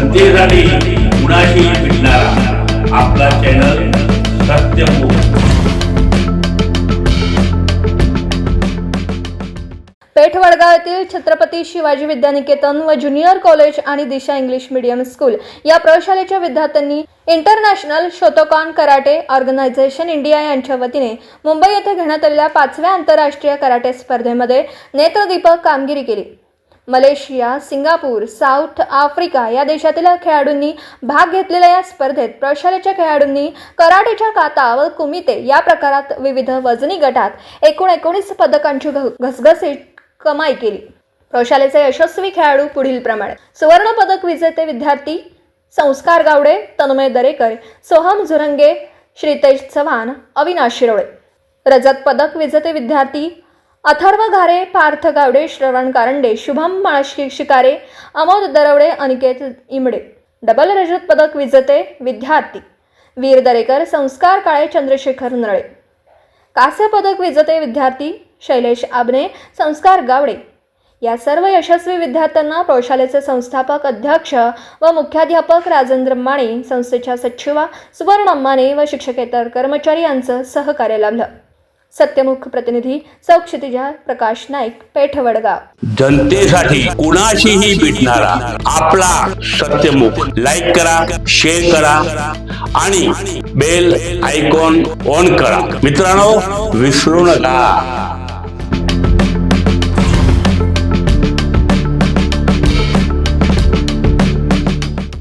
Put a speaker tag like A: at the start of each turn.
A: जनतेसाठी कुणाशी भेटणारा आपला चॅनल सत्यमुख
B: पेठ येथील छत्रपती शिवाजी विद्यानिकेतन व ज्युनियर कॉलेज आणि दिशा इंग्लिश मीडियम स्कूल या प्रशालेच्या विद्यार्थ्यांनी international Shotokan karate organisation India यांच्या वतीने मुंबई येथे घेण्यात आलेल्या पाचव्या आंतरराष्ट्रीय कराटे स्पर्धेमध्ये नेत्रदीपक कामगिरी केली. मलेशिया सिंगापूर साऊथ आफ्रिका या देशातील खेळाडूंनी भाग घेतलेल्या या स्पर्धेत प्रशालेच्या खेळाडूंनी कराटेच्या काता व कुमिते या प्रकारात विविध वजनी गटात एकूण एकोणीस पदकांची घ- कमाई केली. प्रशालेचे यशस्वी खेळाडू पुढील प्रमाणे. सुवर्ण पदक विजेते विद्यार्थी संस्कार गावडे तन्मय दरेकर सोहम झुरंगे श्रीतेज चव्हाण अविनाश शिरोळे. रजत पदक विजेते विद्यार्थी अथर्व घारे पार्थ गावडे श्रवण कारंडे शुभम माळशी शिकारे अमोद दरवडे अनिकेत इमडे डबल रजत पदक विजेते विद्यार्थी वीर दरेकर संस्कार काळे चंद्रशेखर नळे कांस्य पदक विजेते विद्यार्थी शैलेश आबने संस्कार गावडे या सर्व यशस्वी विद्यार्थ्यांना प्रौशालेचे संस्थापक अध्यक्ष व मुख्याध्यापक राजेंद्र माने संस्थेच्या सचिवा सुवर्ण अम्माने व शिक्षकेतर कर्मचारी यांचं सहकार्य लाभलं सत्यमुख प्रतिनिधी सौक्षितिजा प्रकाश नाईक पेठवडगाव.
A: जनतेसाठी कुणाशीही भेटणारा आपला सत्यमुख लाईक करा शेअर करा आणि बेल आयकॉन ऑन करा. मित्रांनो विसरू नका.